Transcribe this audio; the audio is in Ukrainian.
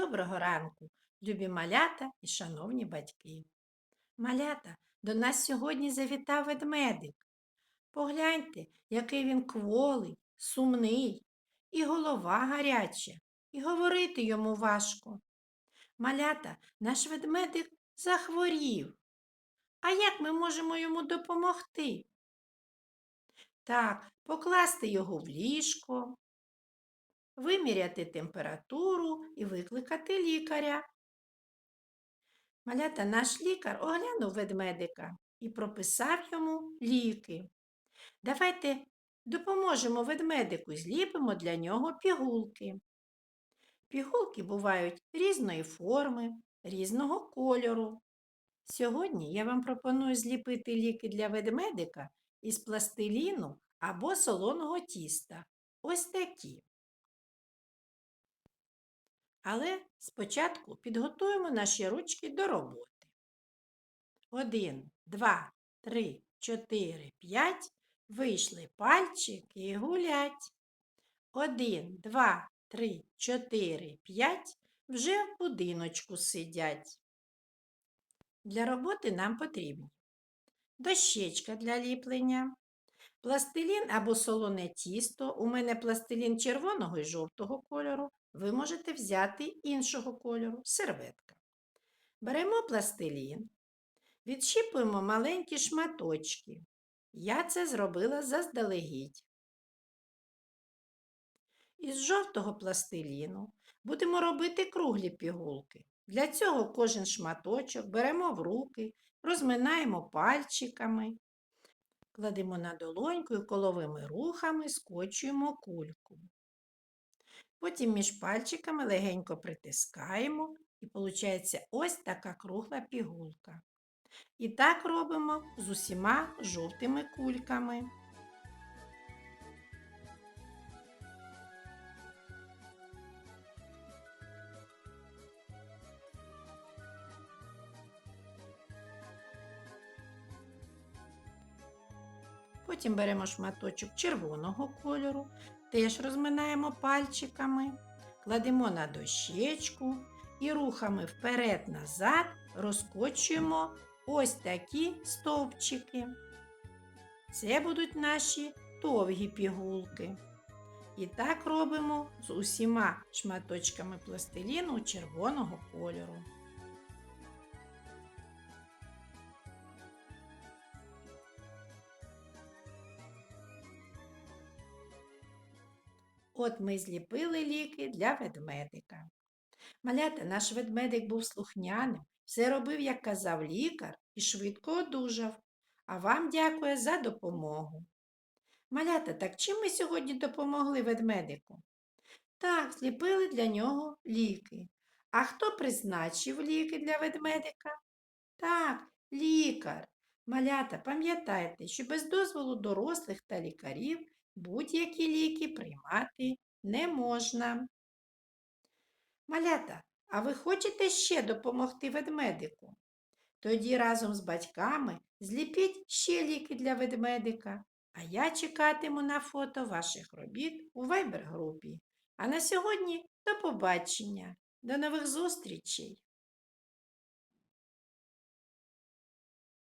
Доброго ранку, любі малята і шановні батьки. Малята, до нас сьогодні завітав ведмедик. Погляньте, який він кволий, сумний, і голова гаряча, і говорити йому важко. Малята, наш ведмедик захворів. А як ми можемо йому допомогти? Так, покласти його в ліжко, виміряти температуру і викликати лікаря. Малята наш лікар оглянув ведмедика і прописав йому ліки. Давайте допоможемо ведмедику, зліпимо для нього пігулки. Пігулки бувають різної форми, різного кольору. Сьогодні я вам пропоную зліпити ліки для ведмедика із пластиліну або солоного тіста. Ось такі. Але спочатку підготуємо наші ручки до роботи. Один, два, три, чотири, п'ять. Вийшли пальчики і гулять. Один, два, три, чотири, п'ять. Вже в будиночку сидять. Для роботи нам потрібні дощечка для ліплення, пластилін або солоне тісто. У мене пластилін червоного і жовтого кольору. Ви можете взяти іншого кольору серветка. Беремо пластилін, відщіпуємо маленькі шматочки. Я це зробила заздалегідь. Із жовтого пластиліну будемо робити круглі пігулки. Для цього кожен шматочок беремо в руки, розминаємо пальчиками, кладемо на долоньку і коловими рухами скочуємо кульку. Потім між пальчиками легенько притискаємо і виходить ось така кругла пігулка. І так робимо з усіма жовтими кульками. Потім беремо шматочок червоного кольору, теж розминаємо пальчиками, кладемо на дощечку і рухами вперед-назад розкочуємо ось такі стовпчики. Це будуть наші довгі пігулки. І так робимо з усіма шматочками пластиліну червоного кольору. От ми зліпили ліки для ведмедика. Малята, наш ведмедик був слухняним, все робив, як казав лікар, і швидко одужав. А вам дякую за допомогу. Малята, так чим ми сьогодні допомогли ведмедику? Так, зліпили для нього ліки. А хто призначив ліки для ведмедика? Так, лікар. Малята, пам'ятайте, що без дозволу дорослих та лікарів будь-які ліки приймати не можна. Малята, а ви хочете ще допомогти ведмедику? Тоді разом з батьками зліпіть ще ліки для ведмедика, а я чекатиму на фото ваших робіт у вайбер-групі. А на сьогодні до побачення, до нових зустрічей!